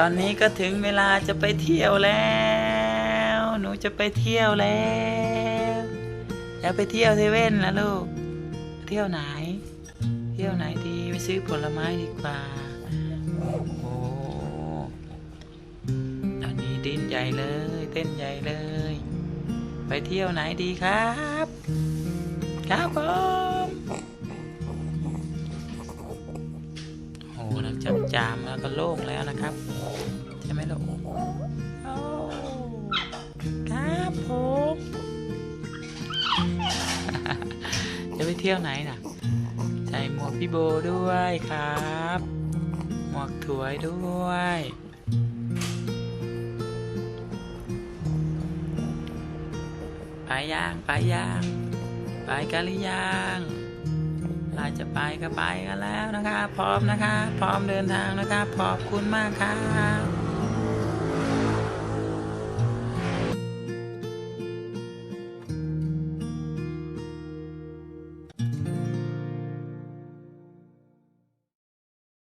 ตอนนี้ก็ถึงเวลาจะไปเที่ยวแล้ว หนูจะไปเที่ยวแล้วอยากไปเที่ยวเซเว่นนะลูก เที่ยวไหน เที่ยวไหนดีไปซื้อผลไม้ดีกว่า โอ้โหตอนนี้ดิ้นใหญ่เลย เต้นใหญ่เลย ไปเที่ยวไหนดีครับ ครับผม หหลังจากจามแล้วก็โล่งแล้วนะครับ ใช่ไหมลูกครับผมจะไปเที่ยวไหนน่ะ ใส่หมวกพี่โบด้วยครับ หมวกถวยด้วยไปย่างไปย่างไปกันหรือยัง เราจะไปก็ไปกันแล้วนะคะ พร้อมนะคะ พร้อมเดินทางนะคะ ขอบคุณมากค่ะ